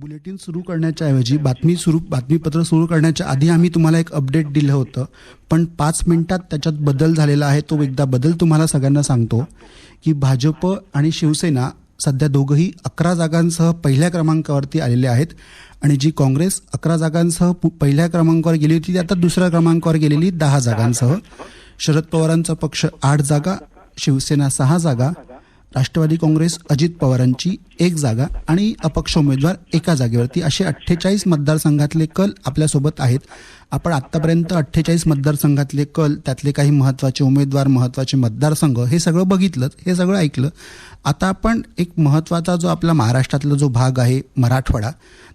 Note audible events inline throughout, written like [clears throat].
Bulletin सुरू करण्याच्या ऐवजी बातमी सुरू बातमीपत्र सुरू करण्याच्या आधी आम्ही तुम्हाला एक अपडेट दिलं होतं. पण पाच मिनिटात त्याच्यात बदल झालेला आहे तो एकदा बदल तुम्हाला सगळ्यांना सांगतो की भाजप आणि शिवसेना सध्या दोघंही अकरा जागांसह पहिल्या क्रमांकावरती आलेले आहेत आणि जी काँग्रेस अकरा जागांसह पु- पहिल्या क्रमांकावर गेली होती ती आता दुसऱ्या क्रमांकावर गेलेली दहा जागांसह. शरद पवारांचा पक्ष आठ जागा शिवसेना सहा जागा राष्ट्रवादी काँग्रेस अजित पवारांची एक जागा आणि अपक्ष उमेदवार एका जागेवरती असे अठ्ठेचाळीस मतदारसंघातले कल आपल्यासोबत आहेत. आपण आत्तापर्यंत अठ्ठेचाळीस मतदारसंघातले कल त्यातले काही महत्त्वाचे उमेदवार महत्त्वाचे मतदारसंघ हे सगळं बघितलं हे सगळं ऐकलं. आता आपण एक महत्त्वाचा जो आपला महाराष्ट्रातला जो भाग आहे मराठवाडा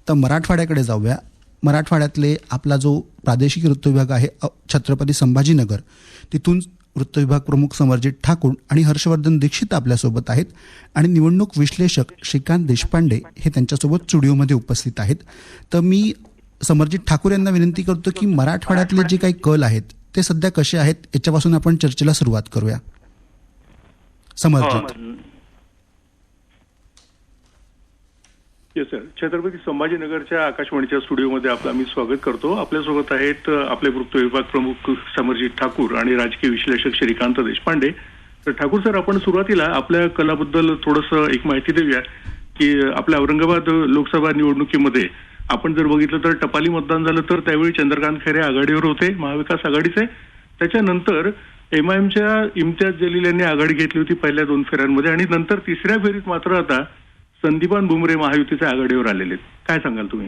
तर मराठवाड्याकडे जाऊया. मराठवाड्यातले आपला जो प्रादेशिक वृत्तविभाग आहे अ, छत्रपती संभाजीनगर तिथून वृत्तविभाग प्रमुख समरजित ठाकूर आणि हर्षवर्धन दीक्षित आपल्यासोबत आहेत आणि निवडणूक विश्लेषक श्रीकांत देशपांडे हे त्यांच्यासोबत स्टुडिओमध्ये उपस्थित आहेत. तर मी समरजित ठाकूर यांना विनंती करतो की मराठवाड्यातले जे काही कल आहेत ते सध्या कसे आहेत याच्यापासून आपण चर्चेला सुरुवात करूया. समरजित. हो, येस सर छत्रपती संभाजीनगरच्या आकाशवाणीच्या स्टुडिओमध्ये आपलं आम्ही स्वागत करतो. आपल्यासोबत आहेत आपले वृत्त विभाग प्रमुख समरजित ठाकूर आणि राजकीय विश्लेषक श्रीकांत देशपांडे. तर ठाकूर सर आपण सुरुवातीला आपल्या कलाबद्दल थोडंसं एक माहिती देऊया की आपल्या औरंगाबाद लोकसभा निवडणुकीमध्ये आपण जर बघितलं तर टपाली मतदान झालं तर त्यावेळी चंद्रकांत खैरे आघाडीवर होते महाविकास आघाडीचे. त्याच्यानंतर एमआयएमच्या इम्तियाज जलील यांनी आघाडी घेतली होती पहिल्या दोन फेऱ्यांमध्ये आणि नंतर तिसऱ्या फेरीत मात्र आता संदीपान बुमरे महायुतीच्या आघाडीवर आलेले आहेत. काय सांगाल तुम्ही?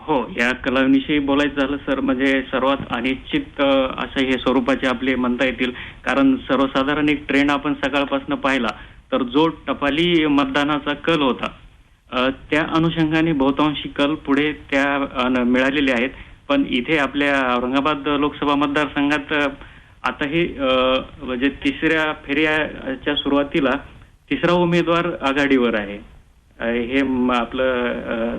हो या कलाविषयी बोलायचं झालं सर म्हणजे सर्वात अनिश्चित अ, असं हे स्वरूपाचे आपले म्हणता येतील. कारण सर्वसाधारण एक ट्रेंड आपण सकाळपासून पाहिला तर जो टपाली मतदानाचा कल होता त्या अनुषंगाने बहुतांशी कल पुढे त्या मिळालेले आहेत. पण इथे आपल्या औरंगाबाद लोकसभा मतदारसंघात आता हे म्हणजे तिसऱ्या फेऱ्याच्या सुरुवातीला तिसरा उमेदवार आघाडीवर आहे. हे आपलं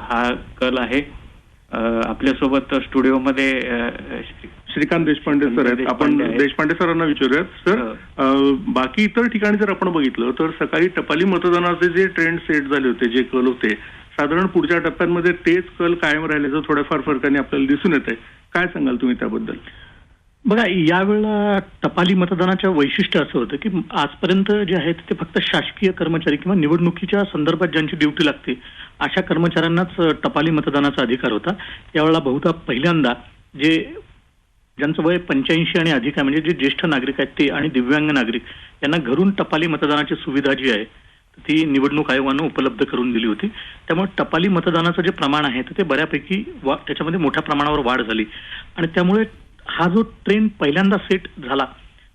हा कल आहे. आपल्यासोबत स्टुडिओमध्ये श्रीकांत देशपांडे सर आहेत. आपण देशपांडे सरांना विचारूयात. सर हो. बाकी इतर ठिकाणी जर आपण बघितलं तर सकाळी टपाली मतदानाचे जे ट्रेंड सेट झाले होते जे कल होते साधारण पुढच्या टप्प्यांमध्ये तेच कल कायम राहिल्याचं थोड्याफार फरकाने आपल्याला दिसून येत आहे काय सांगाल तुम्ही त्याबद्दल? बघा यावेळेला टपाली मतदानाच्या वैशिष्ट्य असं होतं की आजपर्यंत जे आहेत ते फक्त शासकीय कर्मचारी किंवा निवडणुकीच्या संदर्भात ज्यांची ड्युटी लागते अशा कर्मचाऱ्यांनाच टपाली मतदानाचा अधिकार होता. यावेळेला बहुधा पहिल्यांदा जे ज्यांचं वय पंच्याऐंशी आणि अधिक आहे म्हणजे जे ज्येष्ठ नागरिक आहेत ते आणि दिव्यांग नागरिक यांना घरून टपाली मतदानाची सुविधा जी आहे ती निवडणूक आयोगानं उपलब्ध करून दिली होती. त्यामुळे टपाली मतदानाचं जे प्रमाण आहे तर ते बऱ्यापैकी वा त्याच्यामध्ये मोठ्या प्रमाणावर वाढ झाली. आणि त्यामुळे हा जो ट्रेंड पहिल्यांदा सेट झाला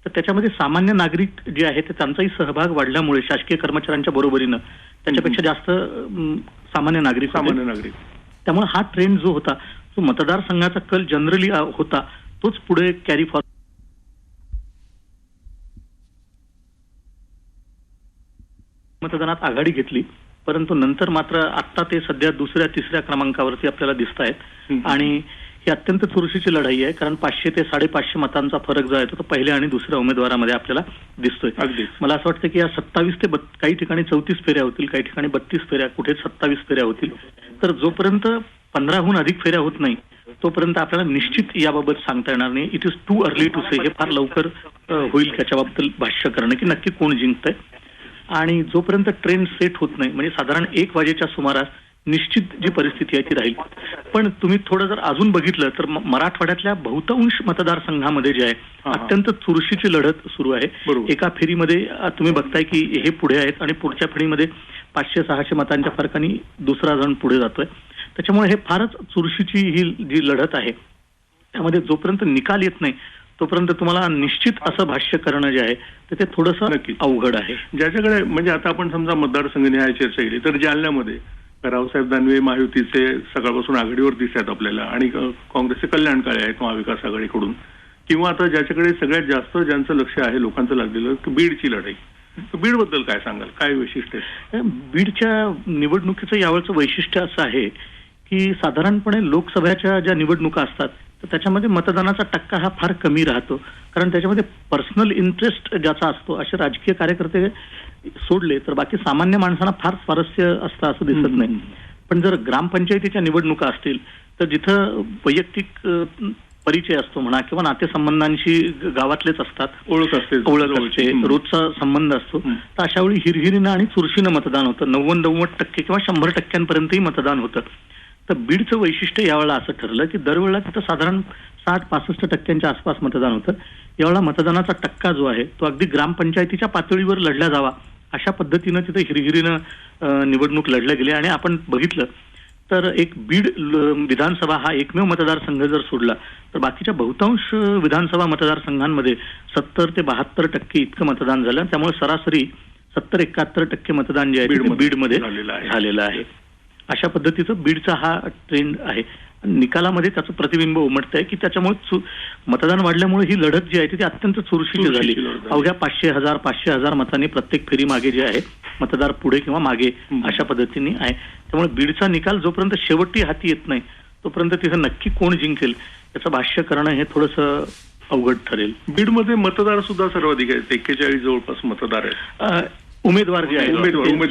तर त्याच्यामध्ये सामान्य नागरिक जे आहेत ते त्यांचाही सहभाग वाढल्यामुळे शासकीय कर्मचाऱ्यांच्या बरोबरीनं त्याच्यापेक्षा जास्त सामान्य नागरिक. सामान्य नागरिक त्यामुळे हा ट्रेंड जो होता जो मतदारसंघाचा कल जनरली होता तोच पुढे कॅरी फॉर मतदानात आघाडी घेतली परंतु नंतर मात्र आता ते सध्या दुसऱ्या तिसऱ्या क्रमांकावरती आपल्याला दिसत आहेत. आणि ही अत्यंत चुरशीची लढाई आहे कारण पाचशे ते साडेपाचशे मतांचा फरक जो आहे तो तो पहिल्या आणि दुसऱ्या उमेदवारामध्ये आपल्याला दिसतोय. अगदीच. मला असं वाटतं की या सत्तावीस ते काही ठिकाणी चौतीस फेऱ्या होतील काही ठिकाणी बत्तीस फेऱ्या कुठे सत्तावीस फेऱ्या होतील. तर जोपर्यंत पंधराहून अधिक फेऱ्या होत नाही तोपर्यंत आपल्याला निश्चित याबाबत सांगता येणार नाही. It is too early to say हे फार लवकर होईल त्याच्याबाबत भाष्य करणं की नक्की कोण जिंकतंय. आणि जोपर्यंत ट्रेन सेट होत नाही म्हणजे साधारण एक वाजेच्या सुमारास निश्चित जी परिस्थिती आहे ती राहील पण तुम्ही थोडं जर अजून बघितलं तर मराठवाड्यातल्या बहुतांश मतदारसंघामध्ये जे आहे. अत्यंत चुरशीची लढत सुरू आहे. एका फेरीमध्ये तुम्ही बघताय की हे पुढे आहेत आणि पुढच्या फेरीमध्ये पाचशे सहाशे मतांच्या फरकाने दुसरा जण पुढे जातोय त्याच्यामुळे हे फारच चुरशीची ही जी लढत आहे त्यामध्ये जोपर्यंत निकाल येत नाही तोपर्यंत तुम्हाला निश्चित असं भाष्य करणं जे आहे तर ते थोडंसं. अवघड आहे ज्याच्याकडे म्हणजे आता आपण समजा मतदारसंघ निहाय चर्चा केली तर जालन्यामध्ये रावसाहेब दानवे महायुतीचे सकाळपासून आघाडीवर दिसत आपल्याला आणि काँग्रेसचे कल्याण काळे आहेत महाविकास आघाडीकडून. किंवा आता ज्याच्याकडे सगळ्यात जास्त ज्यांचं लक्ष आहे लोकांचं लागलेलं बीडची लढाई. बीडबद्दल काय सांगाल? काय वैशिष्ट्य आहे? बीडच्या निवडणुकीचं यावेळचं वैशिष्ट्य असं आहे की साधारणपणे लोकसभेच्या ज्या निवडणुका असतात तर त्याच्यामध्ये मतदानाचा टक्का हा फार कमी राहतो. कारण त्याच्यामध्ये पर्सनल इंटरेस्ट ज्याचा असतो असे राजकीय कार्यकर्ते सोडले तर बाकी सामान्य माणसांना फार स्वारस्य असतं असं दिसत नाही पण जर ग्रामपंचायतीच्या निवडणुका असतील तर जिथं वैयक्तिक परिचय असतो म्हणा किंवा नातेसंबंधांशी गावातलेच असतात ओळख असते ओळख. असते. रोजचा संबंध असतो. तर अशा वेळी हिरहिरीनं आणि चुरशीनं मतदान होतं नव्वद नव्वद टक्के किंवा शंभर टक्क्यांपर्यंतही मतदान होतं तर बीडचं वैशिष्ट्य यावेळेला असं ठरलं की दरवेळेला तिथं साधारण साठ पासष्ट टक्क्यांच्या आसपास मतदान होतं यावेळेला मतदानाचा टक्का जो आहे तो अगदी ग्रामपंचायतीच्या पातळीवर लढला जावा अशा पद्धतीनं तिथे हिरहिरीनं अं, निवडणूक लढल्या गेली आणि आपण बघितलं. तर एक बीड विधानसभा हा एकमेव मतदारसंघ जर सोडला तर बाकीच्या बहुतांश विधानसभा मतदारसंघांमध्ये सत्तर ते बहात्तर टक्के इतकं मतदान झालं त्यामुळे सरासरी सत्तर एकाहत्तर टक्के मतदान जे आहे बीडमध्ये. झालेलं आहे. अशा पद्धतीचं बीडचा हा ट्रेंड आहे. निकालामध्ये त्याचं प्रतिबिंब उमटत आहे की त्याच्यामुळे मतदान वाढल्यामुळे ही लढत जी आहे ती अत्यंत चुरशीची झाली. अवघ्या पाचशे हजार पाचशे हजार मतांनी प्रत्येक फेरी मागे जे आहे मतदार पुढे किंवा मागे. अशा पद्धतीने आहे त्यामुळे बीडचा निकाल जोपर्यंत शेवटी हाती येत नाही तोपर्यंत तिथं नक्की कोण जिंकेल याचं भाष्य करणं हे थोडंसं अवघड ठरेल बीडमध्ये मतदार सुद्धा सर्वाधिक आहेत एक्केचाळीस जवळपास मतदार आहेत उमेदवार जे आहेत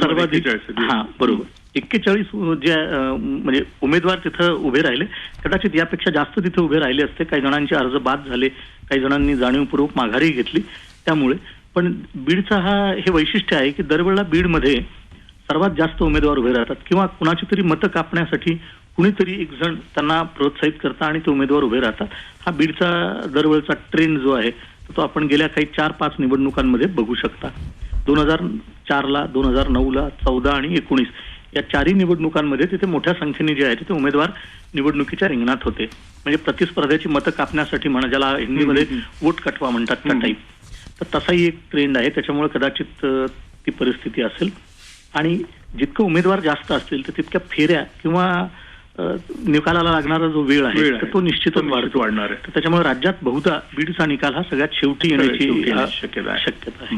सर्वाधिक 41 आहेत. हा बरोबर एक्केचाळीस जे म्हणजे उमेदवार तिथं उभे राहिले. कदाचित यापेक्षा जास्त तिथे उभे राहिले असते. काही जणांचे अर्ज बाद झाले. काही जणांनी जाणीवपूर्वक माघारी घेतली. त्यामुळे पण बीडचा हा हे वैशिष्ट्य आहे की दरवेळेला बीडमध्ये सर्वात जास्त उमेदवार उभे राहतात. किंवा कुणाची तरी मतं कापण्यासाठी कुणीतरी एक जण त्यांना प्रोत्साहित करता आणि ते उमेदवार उभे राहतात. हा बीडचा दरवेळचा ट्रेंड जो आहे तो आपण गेल्या काही चार पाच निवडणुकांमध्ये बघू शकता. दोन हजार चारला दोन हजार नऊला चौदा आणि एकोणीस या चारही निवडणुकांमध्ये तिथे मोठ्या संख्येने जे आहे तिथे उमेदवार निवडणुकीच्या रिंगणात होते. म्हणजे प्रतिस्पर्ध्याची मतं कापण्यासाठी म्हणा ज्याला हिंदीमध्ये वोट कटवा म्हणतात त्या. टाईप तर तसाही एक ट्रेंड आहे त्याच्यामुळे कदाचित ती परिस्थिती असेल. आणि जितकं उमेदवार जास्त असतील तर तितक्या फेऱ्या किंवा निकालाला लागणारा जो वेळ आहे तो निश्चितच वाढतो. वाढणार आहे. त्याच्यामुळे राज्यात बहुधा बीडचा निकाल हा सगळ्यात शेवटी येण्याची शक्यता आहे. शक्यता आहे.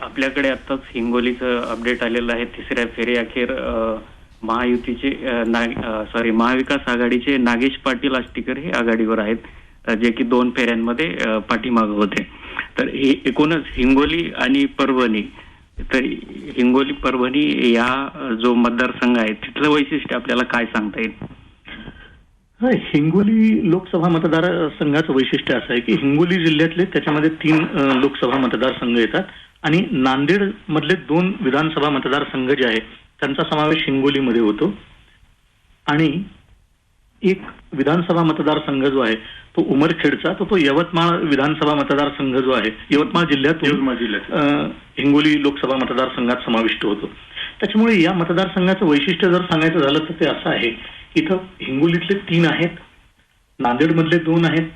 आपल्याकडे आताच हिंगोलीचं अपडेट आलेलं आहे. तिसऱ्या फेरी अखेर महायुतीचे सॉरी महाविकास आघाडीचे नागेश पाटील आष्टीकर हे आघाडीवर आहेत जे की दोन फेऱ्यांमध्ये पाठीमागं होते. तर हे एकूणच हिंगोली आणि परभणी तर हिंगोली परभणी या जो मतदारसंघ आहे तिथलं वैशिष्ट्य आपल्याला काय सांगता येईल? हिंगोली लोकसभा मतदारसंघाचं वैशिष्ट्य असं आहे की हिंगोली जिल्ह्यातले त्याच्यामध्ये तीन लोकसभा मतदारसंघ येतात आणि नांदेड मधले दोन विधानसभा मतदारसंघ जे आहे त्यांचा समावेश हिंगोलीमध्ये होतो. आणि एक विधानसभा मतदारसंघ जो आहे तो उमरखेडचा तो तो यवतमाळ विधानसभा मतदारसंघ जो आहे यवतमाळ जिल्ह्यात यवतमाळ जिल्ह्यात. हिंगोली लोकसभा मतदारसंघात समाविष्ट होतो. त्याच्यामुळे या मतदारसंघाचं वैशिष्ट्य जर सांगायचं झालं तर ते असं आहे की इथं हिंगोलीतले तीन आहेत नांदेडमधले दोन आहेत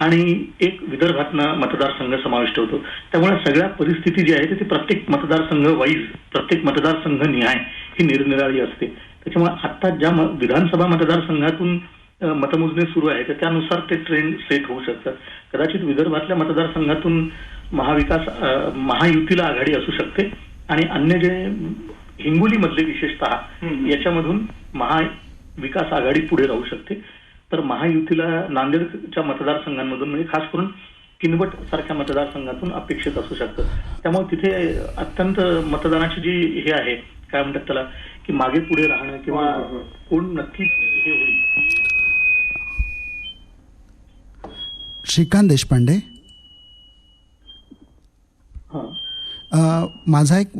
आणि एक विदर्भातनं मतदारसंघ समाविष्ट होतो. त्यामुळे सगळ्या परिस्थिती जी आहे ती प्रत्येक मतदारसंघ वाईज प्रत्येक मतदारसंघ निहाय ही निरनिराळी असते. त्याच्यामुळे आता ज्या विधानसभा मतदारसंघातून मतमोजणी सुरू आहे तर त्यानुसार ते ट्रेंड सेट होऊ शकतात. कदाचित विदर्भातल्या मतदारसंघातून महाविकास महायुतीला आघाडी असू शकते आणि अन्य जे हिंगोलीमधले विशेषतः हम्म. याच्यामधून महाविकास आघाडी पुढे राहू शकते. तर महायुतीला नांदेडच्या मतदारसंघांमधून म्हणजे खास करून किनवट सारख्या मतदारसंघातून अपेक्षित असू शकतं. त्यामुळे तिथे अत्यंत मतदानाची जी हे आहे काय म्हणतात त्याला की मागे पुढे राहणं किंवा कोण नक्की हे होईल. श्रीकांत देशपांडे? हा. अ, माझा एक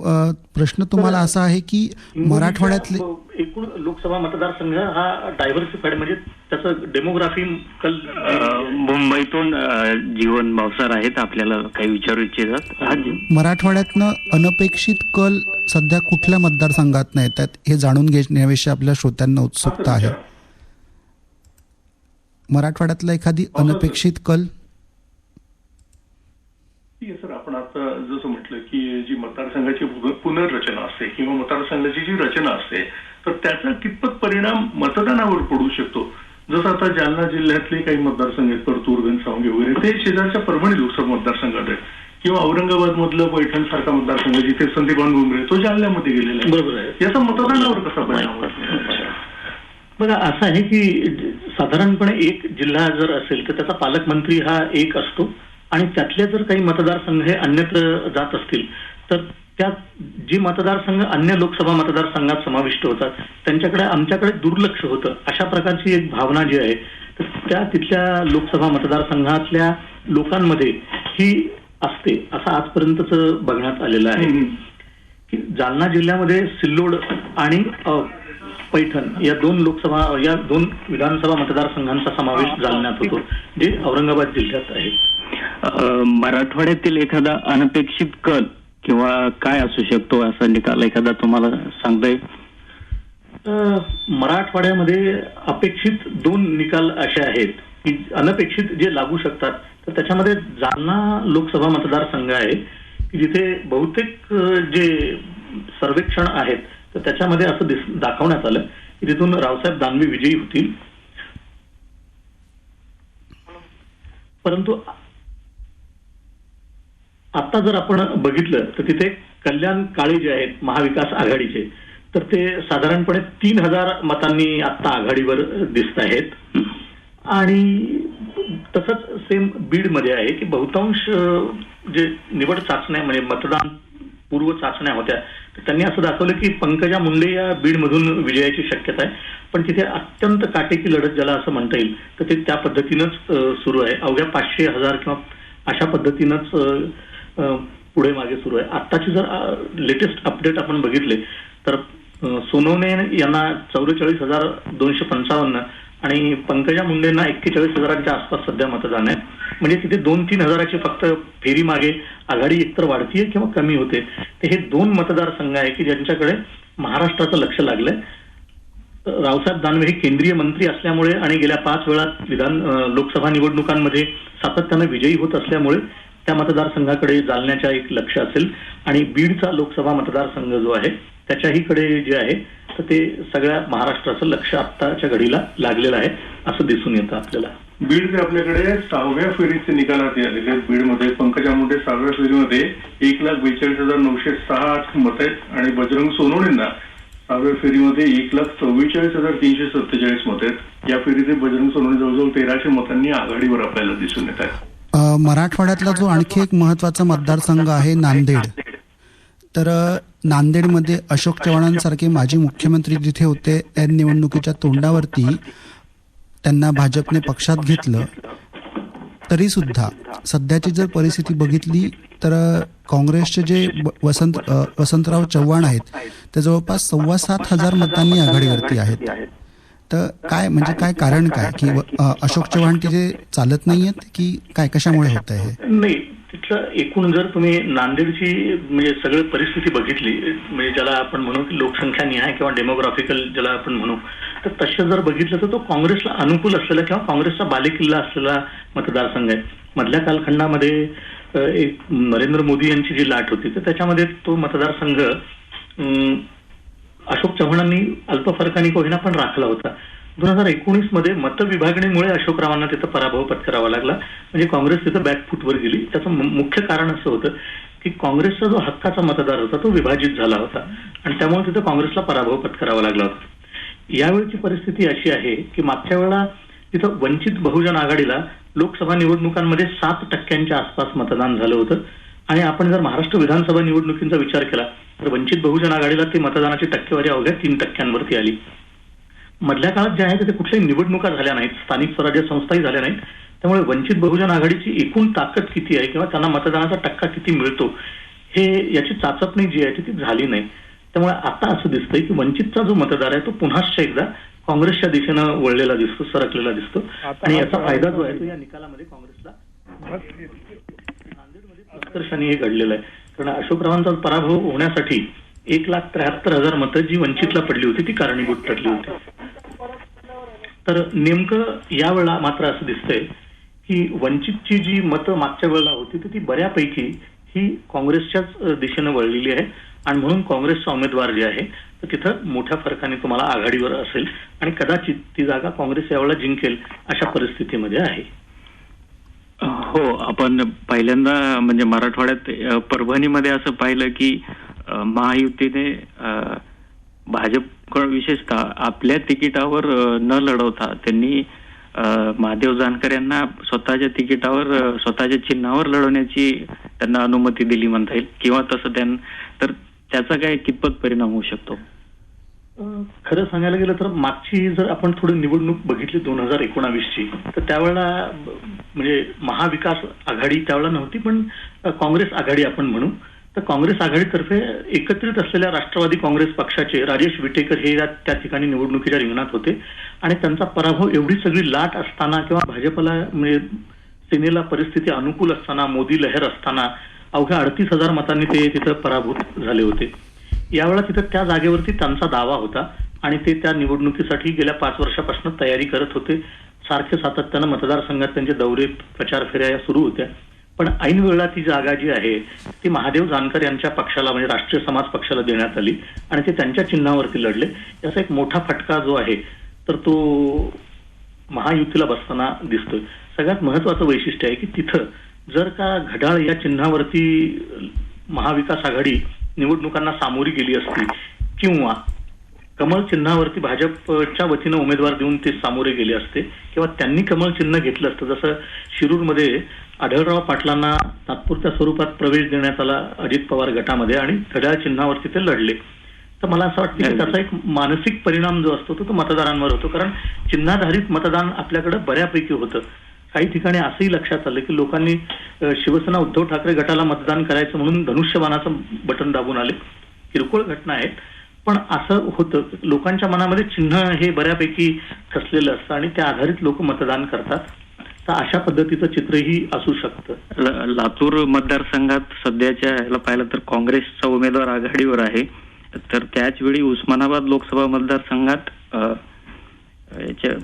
प्रश्न तुम्हाला असा आहे की मराठवाड्यातले एकूण लोकसभा मतदारसंघ हा डायव्हर्सिफाईड म्हणजे त्याचं डेमोग्राफी कल मुंबईतून जीवन भावसार आहेत आपल्याला काही विचारू इच्छितात. हा जी- मराठवाड्यातनं अनपेक्षित कल सध्या कुठल्या मतदारसंघात येतात हे जाणून घेण्याविषयी आपल्या श्रोत्यांना उत्सुकता आहे. मराठवाड्यातला एखादी अनपेक्षित कल? सर. आपण आता जसं म्हटलं की जी मतदारसंघाची पुन- पुनर्रचना असते किंवा मतदारसंघाची जी रचना असते तर त्याचा कितपत परिणाम मतदानावर पडू शकतो? जसं आता जालना जिल्ह्यातले काही मतदारसंघ आहेत परतूर घनसावंगी वगैरे ते शेजारच्या परभणी लोकसभा मतदारसंघात आहेत. किंवा औरंगाबाद मधलं पैठण सारखा मतदारसंघ जिथे संदीपान भुमरे तो जालन्यामध्ये गेलेला आहे. बरोबर आहे. याचा मतदानावर कसा परिणाम बघा असं आहे की साधारणपणे एक जिल्हा जर असेल तर त्याचा पालकमंत्री हा एक असतो. आणि त्यातले जर काही मतदारसंघ हे अन्यत्र जात असतील तर त्यात जे मतदारसंघ अन्य लोकसभा मतदारसंघात समाविष्ट होतात त्यांच्याकडे आमच्याकडे दुर्लक्ष होतं. अशा प्रकारची एक भावना जी आहे तर त्या तिथल्या लोकसभा मतदारसंघातल्या लोकांमध्ये ही असते असं आजपर्यंतच बघण्यात आलेलं आहे. की जालना जिल्ह्यामध्ये सिल्लोड आणि पैठण या दोन लोकसभा या दोन विधानसभा मतदारसंघांचा समावेश जालन्यात होतो जे औरंगाबाद जिल्ह्यात आहे. अ, मराठवाड्यातील एखादा अनपेक्षित कल किंवा काय असू शकतो असा निकाल एखादा तुम्हाला सांगता येईल? मराठवाड्यामध्ये अपेक्षित दोन निकाल असे आहेत की अनपेक्षित जे लागू शकतात तर त्याच्यामध्ये जालना लोकसभा मतदारसंघ आहे की जिथे बहुतेक जे सर्वेक्षण आहेत तर त्याच्यामध्ये असं दिस दाखवण्यात आलं की तिथून रावसाहेब दानवे विजयी होतील. परंतु आता जर आपण बघितलं तर तिथे कल्याण काळे जे आहेत महाविकास आघाडीचे तर ते साधारणपणे तीन हजार मतांनी आता आघाडीवर दिसत आहेत. आणि तसंच सेम बीडमध्ये आहे की बहुतांश जे निवड चाचण्या म्हणजे मतदान पूर्व चाचण्या होत्या त्यांनी असं दाखवलं की पंकजा मुंडे या बीडमधून विजयाची शक्यता आहे. पण तिथे अत्यंत काटेकी लढत ज्याला असं म्हणता येईल तर ते त्या पद्धतीनंच सुरू आहे. अवघ्या पाचशे हजार किंवा अशा पद्धतीनंच पुढे मागे सुरू आहे. आत्ताची जर लेटेस्ट अपडेट आपण बघितले तर अं, सोनवणे यांना चौवेचाळीस हजार दोनशे पंचावन्न आणि पंकजा मुंडेंना एक्केचाळीस हजारांच्या आसपास सध्या मतदान आहे. म्हणजे तिथे दोन तीन हजाराची फक्त फेरी मागे आघाडी एकतर वाढतीये किंवा कमी होते. ते हे दोन मतदारसंघ आहे की ज्यांच्याकडे महाराष्ट्राचं लक्ष लागलंय. रावसाहेब दानवे हे केंद्रीय मंत्री असल्यामुळे आणि गेल्या पाच वेळा विधान लोकसभा निवडणुकांमध्ये सातत्यानं विजयी होत असल्यामुळे त्या मतदारसंघाकडे जालन्याच्या एक लक्ष असेल आणि बीडचा लोकसभा मतदारसंघ जो आहे त्याच्याहीकडे जे आहे तर ते सगळ्या महाराष्ट्राचं लक्ष आत्ताच्या घडीला लागलेलं आहे असं दिसून येतं आपल्याला. बीडचे आपल्याकडे सहाव्या फेरीचे निकाल हाती आलेले आहेत बीडमध्ये. पंकजा मुंडे सहाव्या फेरीमध्ये एक लाख बेचाळीस हजार नऊशे सहा आठ मत आहेत आणि बजरंग सोनवणेंना सहाव्या फेरीमध्ये एक लाख चव्वेचाळीस हजार तीनशे सत्तेचाळीस मत आहेत. या फेरीचे बजरंग सोनवणे जवळजवळ तेराशे मतांनी आघाडीवर आपल्याला दिसून येत आहेत. मराठवाड्यातला जो आणखी एक महत्त्वाचा मतदारसंघ आहे नांदेड. तर नांदेडमध्ये अशोक चव्हाणांसारखे माजी मुख्यमंत्री जिथे होते त्या निवडणुकीच्या तोंडावरती त्यांना भाजपने पक्षात घेतलं. तरी सुद्धा सध्याची जर परिस्थिती बघितली तर काँग्रेसचे जे वसंत वसंतराव चव्हाण आहेत ते जवळपास सव्वा सात हजार मतांनी आघाडीवरती आहेत. तर काय म्हणजे काय कारण काय? की अशोक चव्हाण तिथे चालत नाहीयेत की काय कशामुळे होत आहे नाही तिथलं एकूण जर तुम्ही नांदेडची म्हणजे सगळी परिस्थिती बघितली म्हणजे ज्याला आपण म्हणू की लोकसंख्या निहाय किंवा डेमोग्राफिकल ज्याला आपण म्हणू तर तसं जर बघितलं तर तो काँग्रेसला अनुकूल असलेला किंवा काँग्रेसचा बालेकिल्ला असलेला मतदारसंघ आहे. मधल्या कालखंडामध्ये एक नरेंद्र मोदी यांची जी लाट होती तर त्याच्यामध्ये तो मतदारसंघ अशोक चव्हाणांनी अल्प फरकाने कोहिना पण राखला होता. दोन हजार एकोणीसमध्ये मतविभागणीमुळे अशोकरावांना तिथं पराभव पत्करावा लागला. म्हणजे काँग्रेस तिथं बॅकफूटवर गेली. त्याचं मुख्य कारण असं होतं की काँग्रेसचा जो हक्काचा मतदार होता तो विभाजित झाला होता. आणि त्यामुळे तिथं काँग्रेसला पराभव पत्करावा लागला होता. यावेळची परिस्थिती अशी आहे की मागच्या वेळा तिथं वंचित बहुजन आघाडीला लोकसभा निवडणुकांमध्ये सात टक्क्यांच्या आसपास मतदान झालं होतं. आणि आपण जर महाराष्ट्र विधानसभा निवडणुकींचा विचार केला तर वंचित बहुजन आघाडीला ती मतदानाची टक्केवारी अवघ्या तीन टक्क्यांवरती आली. मधल्या काळात जे आहे ते कुठल्याही निवडणुका झाल्या नाहीत स्थानिक स्वराज्य संस्थाही झाल्या नाहीत. त्यामुळे वंचित बहुजन आघाडीची एकूण ताकद किती आहे किंवा त्यांना मतदानाचा टक्का किती मिळतो हे याची चाचपणी जी आहे ती झाली नाही. त्यामुळे आता असं दिसतंय की वंचितचा जो मतदार आहे तो पुन्हा एकदा काँग्रेसच्या दिशेनं वळलेला दिसतो सरकलेला दिसतो. आणि याचा फायदा जो आहे तो या निकालामध्ये काँग्रेसला. नांदेडमध्ये हे घडलेलं आहे. कारण अशोकरावांचा पराभव होण्यासाठी एक लाख त्र्याहत्तर हजार मतं जी वंचितला पडली होती ती कारणीभूत ठरली होती. तर नेमकं यावेळा मात्र असं दिसतंय की वंचितची जी मतं मागच्या वेळेला होती तर ती बऱ्यापैकी ही काँग्रेसच्याच दिशेनं वळलेली आहे. आणि म्हणून काँग्रेसचा उमेदवार जे आहे तर तिथं मोठ्या फरकाने तुम्हाला आघाडीवर असेल आणि कदाचित ती जागा काँग्रेस यावेळेला जिंकेल अशा परिस्थितीमध्ये आहे. हो आपण पहिल्यांदा म्हणजे मराठवाड्यात परभणीमध्ये असं पाहिलं की महायुतीने भाजप विशेषतः आपल्या तिकिटावर न लढवता त्यांनी महादेव जानकर यांना स्वतःच्या तिकिटावर स्वतःच्या चिन्हावर लढवण्याची त्यांना अनुमती दिली म्हणता येईल. किंवा तसं त्यां तर त्याचा काय कितपत परिणाम होऊ शकतो? खरं सांगायला गेलं तर मागची जर आपण थोडी निवडणूक बघितली दोन हजार एकोणावीसची तर त्यावेळेला म्हणजे महाविकास आघाडी त्यावेळेला नव्हती पण काँग्रेस आघाडी आपण म्हणू तर काँग्रेस आघाडीतर्फे एकत्रित असलेल्या राष्ट्रवादी काँग्रेस पक्षाचे राजेश विटेकर हे या- त्या ठिकाणी निवडणुकीच्या रिंगणात होते. आणि त्यांचा पराभव एवढी सगळी लाट असताना किंवा भाजपला म्हणजे सेनेला परिस्थिती अनुकूल असताना मोदी लहर असताना अवघ्या अडतीस हजार मतांनी ते तिथं पराभूत झाले होते. यावेळा तिथं त्या जागेवरती त्यांचा दावा होता आणि ते त्या निवडणुकीसाठी गेल्या पाच वर्षापासून तयारी करत होते. सारखे सातत्यानं मतदारसंघात त्यांचे दौरे प्रचार फेऱ्या सुरू होत्या. पण ऐन वेळा ती जागा जी आहे ती महादेव जानकर यांच्या पक्षाला म्हणजे राष्ट्रीय समाज पक्षाला देण्यात आली आणि ते त्यांच्या चिन्हावरती लढले. याचा एक मोठा फटका जो आहे तर तो महायुतीला बसताना दिसतोय. सगळ्यात महत्वाचं वैशिष्ट्य आहे की तिथं जर का घड्याळ या चिन्हावरती महाविकास आघाडी निवडणुकांना सामोरी गेली असती किंवा कमळ चिन्हावरती भाजपच्या वतीनं उमेदवार देऊन ते सामोरे गेले असते किंवा त्यांनी कमळ चिन्ह घेतलं असतं जसं शिरूरमध्ये आढळराव पाटलांना तात्पुरत्या स्वरूपात प्रवेश देण्यात आला अजित पवार गटामध्ये आणि घड्याळ चिन्हावरती ते लढले. तर मला असं वाटतं की त्याचा एक मानसिक परिणाम जो असतो तो तो मतदारांवर होतो कारण चिन्हाधारित मतदान आपल्याकडे बऱ्यापैकी होतं. काही ठिकाणी असंही लक्षात आलं की लोकांनी शिवसेना उद्धव ठाकरे गटाला मतदान करायचं म्हणून धनुष्यबाणाचं बटन दाबून आले. किरकोळ घटना आहेत. पण असं होतं लोकांच्या मनामध्ये चिन्ह हे बऱ्यापैकी ठसलेलं असतं आणि त्या आधारित लोक मतदान करतात. तर अशा पद्धतीचं चित्रही असू शकतं. लातूर मतदारसंघात सध्याच्या ह्याला पाहिलं तर काँग्रेसचा उमेदवार आघाडीवर आहे. तर त्याच वेळी उस्मानाबाद लोकसभा मतदारसंघात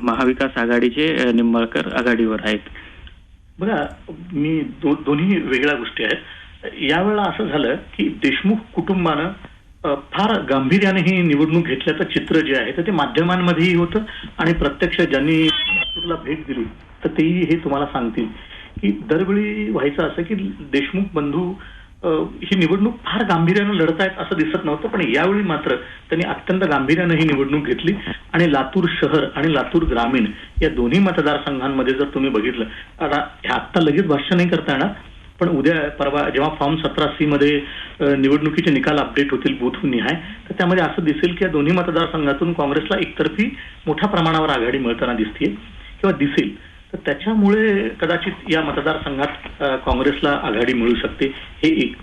महाविकास आघाडीचे निंबाळकर आघाडीवर आहेत. बघा मी दो, दोन्ही वेगळ्या गोष्टी आहेत. यावेळेला असं झालं की देशमुख कुटुंबानं फार गांभीर्याने ही निवडणूक घेतल्याचं चित्र जे आहे तर ते माध्यमांमध्येही होतं आणि प्रत्यक्ष ज्यांनी नागपूरला भेट दिली तर तेही हे तुम्हाला सांगतील. की दरवेळी व्हायचं असं की देशमुख बंधू ही निवडणूक फार गांभीर्यानं लढतायत असं दिसत नव्हतं पण यावेळी मात्र त्यांनी अत्यंत गांभीर्यानं ही निवडणूक घेतली. आणि लातूर शहर आणि लातूर ग्रामीण या दोन्ही मतदारसंघांमध्ये जर तुम्ही बघितलं आता हे आत्ता लगेच भाष्य नाही करता येणार पण उद्या परवा जेव्हा फॉर्म सतरा सी मध्ये निवडणुकीचे निकाल अपडेट होतील बूथ निहाय तर त्यामध्ये असं दिसेल की या दोन्ही मतदारसंघातून काँग्रेसला एकतर्फी मोठ्या प्रमाणावर आघाडी मिळताना दिसतील किंवा दिसेल तर त्याच्यामुळे कदाचित या मतदारसंघात काँग्रेसला आघाडी मिळू शकते. हे एक.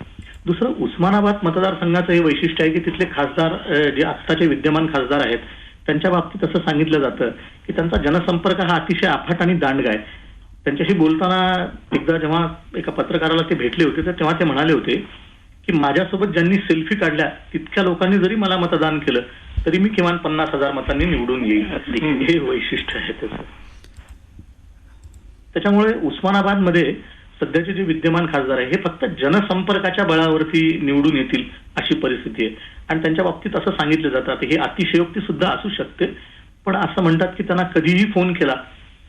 दुसरं उस्मानाबाद मतदारसंघाचं हे वैशिष्ट्य आहे की तिथले खासदार जे आत्ताचे विद्यमान खासदार आहेत त्यांच्या बाबतीत असं सांगितलं जातं की त्यांचा जनसंपर्क हा अतिशय अफाट आणि दांडगा आहे. त्यांच्याशी बोलताना एकदा जेव्हा एका पत्रकाराला ते भेटले होते तर तेव्हा ते म्हणाले होते की माझ्यासोबत ज्यांनी सेल्फी काढल्या तितक्या लोकांनी जरी मला मतदान केलं तरी मी किमान पन्नास हजार मतांनी निवडून येईल. हे वैशिष्ट्य आहे त्याचं. त्याच्यामुळे उस्मानाबादमध्ये सध्याचे जे विद्यमान खासदार आहे हे फक्त जनसंपर्काच्या बळावरती निवडून येतील अशी परिस्थिती आहे. आणि त्यांच्या बाबतीत असं सांगितलं जातं हे अतिशयोक्ती सुद्धा असू शकते. पण असं म्हणतात की त्यांना कधीही फोन केला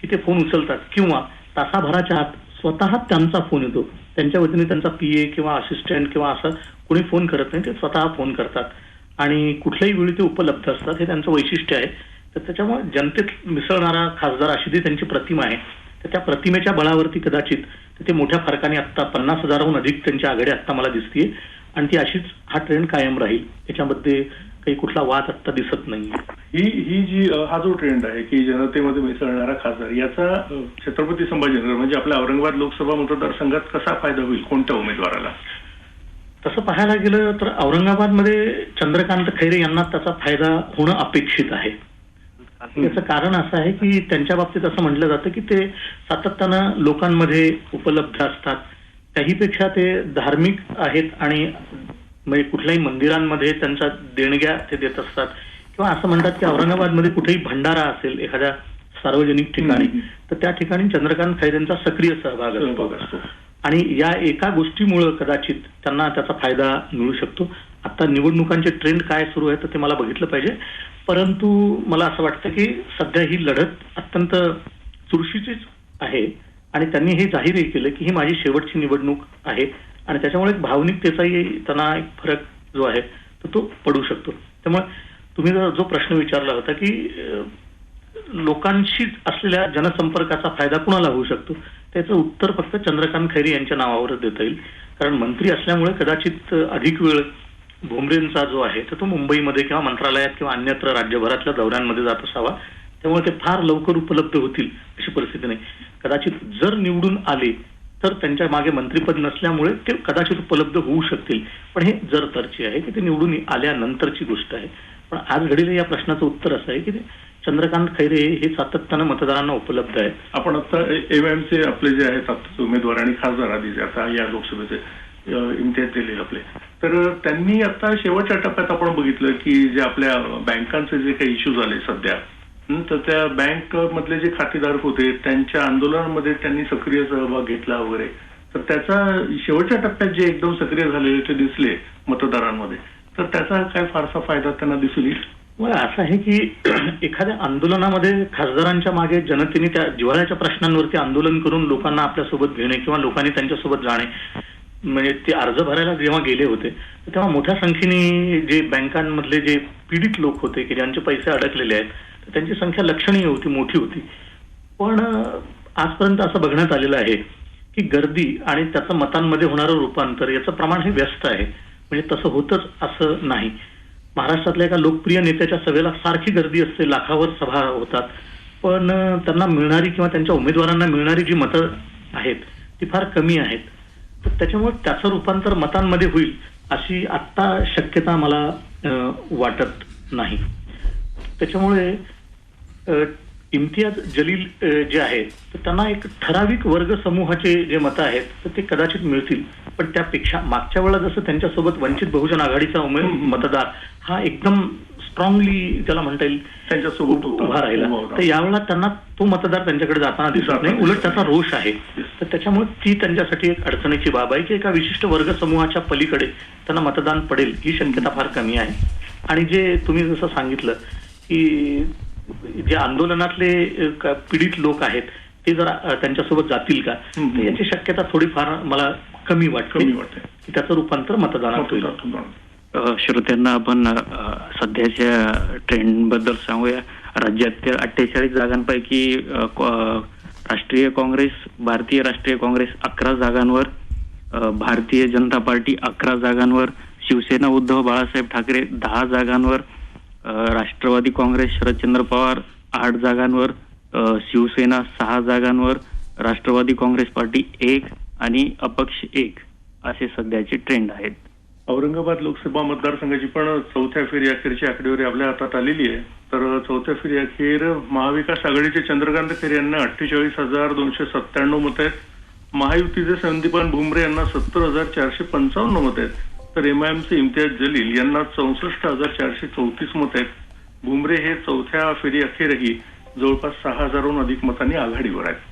की ते फोन उचलतात किंवा तासाभराच्या आत स्वतः त्यांचा फोन येतो. त्यांच्या वतीने त्यांचा पी ए किंवा असिस्टंट किंवा असं कोणी फोन करत नाही ते स्वतः फोन करतात. आणि कुठल्याही वेळी ते उपलब्ध असतात हे त्यांचं वैशिष्ट्य आहे. तर त्याच्यामुळे जनतेत मिसळणारा खासदार अशी ती त्यांची प्रतिमा आहे तर त्या प्रतिमेच्या बळावरती कदाचित ते मोठ्या फरकाने आत्ता पन्नास हजाराहून अधिक त्यांची आघाडी आत्ता मला दिसतीये. आणि ती अशीच हा ट्रेंड कायम राहील. त्याच्यामध्ये काही कुठला वाद आत्ता दिसत नाही ही ही जी हा जो ट्रेंड आहे की जनतेमध्ये मिसळणारा खासदार याचा छत्रपती संभाजीनगर म्हणजे आपल्या औरंगाबाद लोकसभा मतदारसंघात कसा फायदा होईल कोणत्या उमेदवाराला? तसं पाहायला गेलं तर औरंगाबादमध्ये चंद्रकांत खैरे यांना त्याचा फायदा होणं अपेक्षित आहे. याचं कारण असं आहे की त्यांच्या बाबतीत असं म्हटलं जातं की ते सातत्यानं लोकांमध्ये उपलब्ध असतात त्याहीपेक्षा ते धार्मिक आहेत आणि म्हणजे कुठल्याही मंदिरांमध्ये त्यांच्या देणग्या ते देत असतात किंवा असं म्हणतात की औरंगाबादमध्ये कुठेही भंडारा असेल एखाद्या सार्वजनिक ठिकाणी. तर त्या ठिकाणी चंद्रकांत खैरेंचा सक्रिय सहभाग असतो. आणि या एका गोष्टीमुळं कदाचित त्यांना त्याचा फायदा मिळू शकतो. आता निवडणुकांचे ट्रेंड काय सुरू आहे तर ते मला बघितलं पाहिजे. परंतु मला असं वाटतं की सध्या ही लढत अत्यंत चुरशीचीच आहे आणि त्यांनी हे जाहीरही केलं की ही माझी शेवटची निवडणूक आहे. आणि त्याच्यामुळे एक भावनिकतेचाही त्यांना एक फरक जो आहे तर तो पडू शकतो. त्यामुळे तुम्ही जर जो प्रश्न विचारला होता की लोकांशी असलेल्या जनसंपर्काचा फायदा कुणाला होऊ शकतो? त्याचं उत्तर फक्त चंद्रकांत खैरे यांच्या नावावरच देता येईल. कारण मंत्री असल्यामुळे कदाचित अधिक वेळ भुमरेंचा जो आहे तर तो मुंबईमध्ये किंवा मंत्रालयात किंवा अन्यत्र राज्यभरातल्या दौऱ्यांमध्ये जात असावा. त्यामुळे ते फार लवकर उपलब्ध होतील अशी परिस्थिती नाही. कदाचित जर निवडून आले तर त्यांच्या मागे मंत्रीपद नसल्यामुळे ते कदाचित उपलब्ध होऊ शकतील. पण हे जर तरची आहे की ते निवडून आल्यानंतरची गोष्ट आहे. पण आज घडीला या प्रश्नाचं उत्तर असं आहे की ते चंद्रकांत खैरे हे सातत्यानं मतदारांना उपलब्ध आहेत. आपण आता एमआयएमचे आपले जे आहेत आत्ताचे उमेदवार आणि खासदार आधी जे आता या लोकसभेचे अ, इम्तियाज आपले. तर त्यांनी आता शेवटच्या टप्प्यात आपण बघितलं की जे आपल्या बँकांचे जे काही इश्यू झाले सध्या तर त्या बँक मधले जे खातेदार होते त्यांच्या आंदोलनामध्ये त्यांनी सक्रिय सहभाग घेतला वगैरे. तर त्याचा शेवटच्या टप्प्यात जे एकदम सक्रिय झालेले ते दिसले मतदारांमध्ये. तर त्याचा काय फारसा फायदा त्यांना दिसून येईल? मला असं आहे की [clears throat] एखाद्या आंदोलनामध्ये खासदारांच्या मागे जनतेने त्या जिव्हाळ्याच्या प्रश्नांवरती आंदोलन करून लोकांना आपल्यासोबत घेणे किंवा लोकांनी त्यांच्यासोबत जाणे म्हणजे ते अर्ज भरायला जेव्हा गेले होते तेव्हा मोठ्या संख्येने जे बँकांमधले जे पीडित लोक होते की ज्यांचे पैसे अडकलेले आहेत त्यांची संख्या लक्षणीय होती मोठी होती. पण आजपर्यंत असं बघण्यात आलेलं आहे की गर्दी आणि त्याचं मतांमध्ये होणारं रूपांतर याचं प्रमाण हे व्यस्त आहे. म्हणजे तसं होतच असं नाही. महाराष्ट्रातल्या एका लोकप्रिय नेत्याच्या सभेला सारखी गर्दी असते. लाखावर सभा होतात. पण त्यांना मिळणारी किंवा त्यांच्या उमेदवारांना मिळणारी जी मतं आहेत ती फार कमी आहेत. तर त्याच्यामुळे त्याचं रूपांतर मतांमध्ये होईल अशी आत्ता शक्यता मला वाटत नाही. त्याच्यामुळे इम्तियाज जलील जे आहेत तर त्यांना एक ठराविक वर्ग समूहाचे जे मतं आहेत तर ते कदाचित मिळतील. पण त्यापेक्षा मागच्या वेळा जसं त्यांच्यासोबत वंचित बहुजन आघाडीचा उमेद मतदार हा एकदम स्ट्रॉंगली त्याला म्हणता येईल त्यांच्यासोबत. उभा राहिला. तर यावेळेला त्यांना तो मतदार त्यांच्याकडे जाताना दिसत नाही. उलट त्याचा रोष आहे. तर त्याच्यामुळे ती त्यांच्यासाठी एक अडचणीची बाब आहे की एका विशिष्ट वर्ग समूहाच्या पलीकडे त्यांना मतदान पडेल ही शक्यता फार कमी आहे. आणि जे तुम्ही जसं सांगितलं की जे आंदोलनातले पीडित लोक आहेत ते जर त्यांच्यासोबत जातील का? याची शक्यता थोडीफार मला कमी वाटते. कमी वाटते. की त्याचं रूपांतर मतदानात होईल. श्रोत्यांना आपण सध्याच्या ट्रेंडबद्दल सांगूया. राज्यातील अठ्ठेचाळीस जागांपैकी राष्ट्रीय काँग्रेस भारतीय राष्ट्रीय काँग्रेस अकरा जागांवर भारतीय जनता पार्टी अकरा जागांवर शिवसेना उद्धव बाळासाहेब ठाकरे दहा जागांवर राष्ट्रवादी काँग्रेस शरदचंद्र पवार आठ जागांवर शिवसेना सहा जागांवर राष्ट्रवादी काँग्रेस पार्टी एक आणि अपक्ष एक असे सध्याचे ट्रेंड आहेत. औरंगाबाद लोकसभा मतदारसंघाची पण चौथ्या फेरी अखेरची आकडेवारी आपल्या हातात आलेली आहे. तर चौथ्या फेरी अखेर महाविकास आघाडीचे चंद्रकांत खैरे यांना अठ्ठेचाळीस हजार दोनशे सत्त्याण्णव मत आहेत. महायुतीचे संदीपान भुमरे यांना सत्तर हजार चारशे पंचावन्न मत आहेत. तर एमआयएमचे इम्तियाज जलील यांना चौसष्ट हजार चारशे चौतीस मत आहेत. भुमरे हे चौथ्या फेरी अखेरही जवळपास सहा हजारहून अधिक मतांनी आघाडीवर आहेत.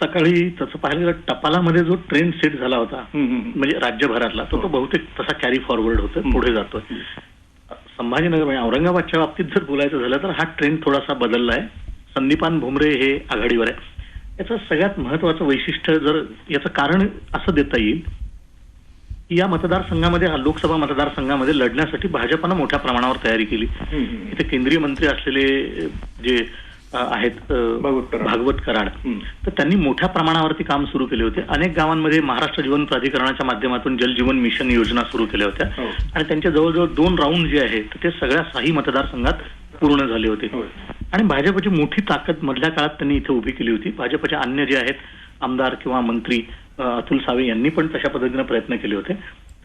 सकाळी तसं पाहिलं गेलं टपालामध्ये जो ट्रेंड सेट झाला होता. म्हणजे राज्यभरातला तो तो बहुतेक तसा कॅरी फॉरवर्ड होतो पुढे जातोय. संभाजीनगर म्हणजे औरंगाबादच्या बाबतीत जर बोलायचं झालं तर हा ट्रेंड थोडासा बदलला आहे. संदीपान भुमरे हे आघाडीवर आहे. याचं सगळ्यात महत्वाचं वैशिष्ट्य जर याचं कारण असं देता येईल की या मतदारसंघामध्ये हा लोकसभा मतदारसंघामध्ये लढण्यासाठी भाजपनं मोठ्या प्रमाणावर तयारी केली. इथे केंद्रीय मंत्री असलेले जे आहेत भागवत कराड. तर त्यांनी मोठ्या प्रमाणावरती काम सुरू केले होते. अनेक गावांमध्ये महाराष्ट्र जीवन प्राधिकरणाच्या माध्यमातून जल जीवन मिशन योजना सुरू केल्या होत्या. हो. आणि त्यांचे जवळजवळ दोन राऊंड जे आहेत ते सगळ्या साही मतदारसंघात पूर्ण झाले होते. होय. आणि भाजपची मोठी ताकद मधल्या काळात त्यांनी इथे उभी केली होती. भाजपचे अन्य जे आहेत आमदार किंवा मंत्री अतुल सावे यांनी पण तशा पद्धतीने प्रयत्न केले होते.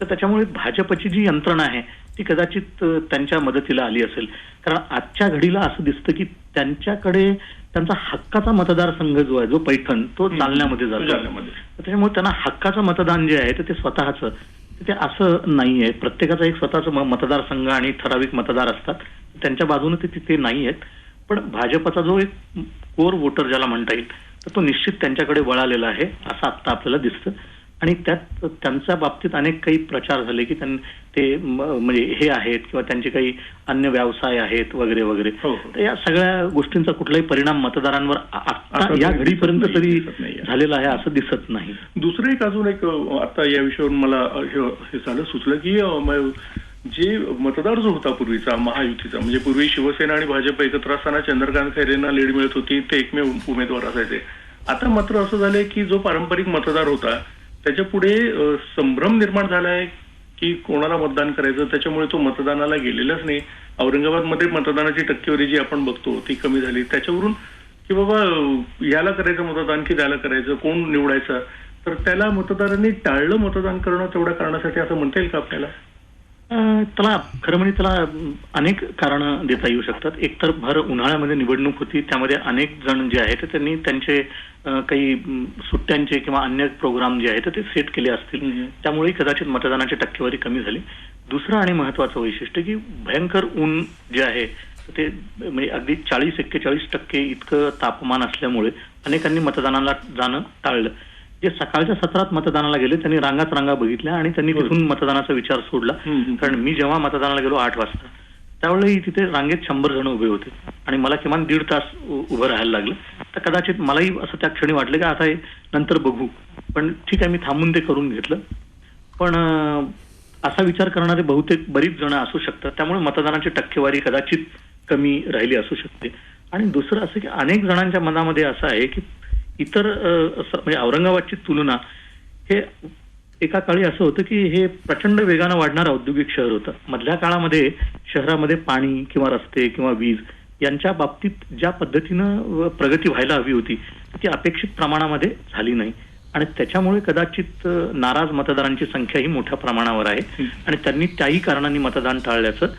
तर त्याच्यामुळे भाजपची जी यंत्रणा आहे ती कदाचित त्यांच्या मदतीला आली असेल. कारण आजच्या घडीला असं दिसतं की त्यांच्याकडे त्यांचा हक्काचा मतदारसंघ जो आहे जो पैठण तो तो जातो. त्याच्यामुळे त्यांना हक्काचं मतदान जे आहे ते स्वतःचं. ते असं नाही आहे. प्रत्येकाचा एक स्वतःचा मतदारसंघ आणि ठराविक मतदार असतात. त्यांच्या बाजूने ते तिथे नाही आहेत. पण भाजपचा जो एक कोर वोटर ज्याला म्हणता येईल तर तो निश्चित त्यांच्याकडे वळालेला आहे असं आत्ता आपल्याला दिसतं. आणि त्यात त्यांच्या बाबतीत अनेक काही प्रचार झाले की त्यां ते म्हणजे हे आहेत किंवा त्यांचे काही अन्य व्यवसाय आहेत वगैरे वगैरे हो, हो. तर या सगळ्या गोष्टींचा कुठलाही परिणाम मतदारांवर या घडीपर्यंत तरी. झालेला आहे असं दिसत नाही दुसरं एक अजून एक आता या विषयावर मला हे झालं सुचलं की जे मतदार जो होता पूर्वीचा महायुतीचा म्हणजे पूर्वी शिवसेना आणि भाजप एकत्र असताना चंद्रकांत खैरेंना लीड मिळत होती ते एकमेव उमेदवार असायचे आता मात्र असं झालंय की जो पारंपरिक मतदार होता त्याच्या पुढे संभ्रम निर्माण झालाय की कोणाला मतदान करायचं? त्याच्यामुळे तो मतदानाला गेलेलाच नाही. औरंगाबादमध्ये मतदानाची टक्केवारी जी आपण बघतो ती कमी झाली. त्याच्यावरून की बाबा याला करायचं मतदान की त्याला करायचं? कोण निवडायचं? तर त्याला मतदारांनी टाळलं मतदान करणं तेवढ्या कारणासाठी असं म्हणता येईल का आपल्याला? त्याला खरं म्हणजे त्याला अनेक कारण देता येऊ शकतात. एक तर भर उन्हाळ्यामध्ये निवडणूक होती त्यामध्ये अनेक जण जे आहेत त्यांनी त्यांचे काही सुट्ट्यांचे किंवा अन्य प्रोग्राम जे आहेत ते सेट केले असतील. त्यामुळे कदाचित मतदानाची टक्केवारी कमी झाली. दुसरं आणि महत्वाचं वैशिष्ट्य की भयंकर ऊन जे आहे ते म्हणजे अगदी चाळीस एक्केचाळीस टक्के इतकं तापमान असल्यामुळे अनेकांनी मतदानाला जाणं टाळलं. जे सकाळच्या सत्रात मतदानाला गेले त्यांनी रांगाच रांगा बघितल्या आणि त्यांनी होय. तिथून मतदानाचा विचार सोडला. कारण मी जेव्हा मतदानाला गेलो आठ वाजता त्यावेळी तिथे रांगेत शंभर जण उभे होते आणि मला किमान दीड तास उभं राहायला लागलं. तर कदाचित मलाही असं त्या क्षणी वाटलं की आता हे नंतर बघू. पण ठीक आहे मी थांबून ते करून घेतलं. पण असा विचार करणारे बहुतेक बरीच जण असू शकतात. त्यामुळे मतदानाची टक्केवारी कदाचित कमी राहिली असू शकते. आणि दुसरं असं की अनेक जणांच्या मनामध्ये असं आहे की इतर असं म्हणजे औरंगाबादची तुलना हे एका काळी असं होतं की हे प्रचंड वेगानं वाढणारं औद्योगिक शहर होतं. मधल्या काळामध्ये शहरामध्ये पाणी किंवा रस्ते किंवा वीज यांच्या बाबतीत ज्या पद्धतीनं प्रगती व्हायला हवी होती ती अपेक्षित प्रमाणामध्ये झाली नाही. आणि त्याच्यामुळे कदाचित नाराज मतदारांची संख्याही मोठ्या प्रमाणावर आहे. आणि त्यांनी त्याही कारणांनी मतदान टाळल्याचं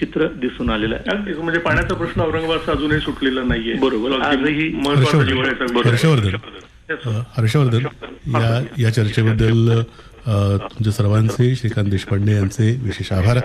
चित्र दिसून आलेलं आहे. अगदीच. म्हणजे पाण्याचा प्रश्न औरंगाबादचा अजूनही सुटलेला नाहीये. बरोबर. आजही महत्त्वाचा हर्षवर्धन. या या चर्चेबद्दल तुमच्या सर्वांचे श्रीकांत देशपांडे यांचे विशेष आभार.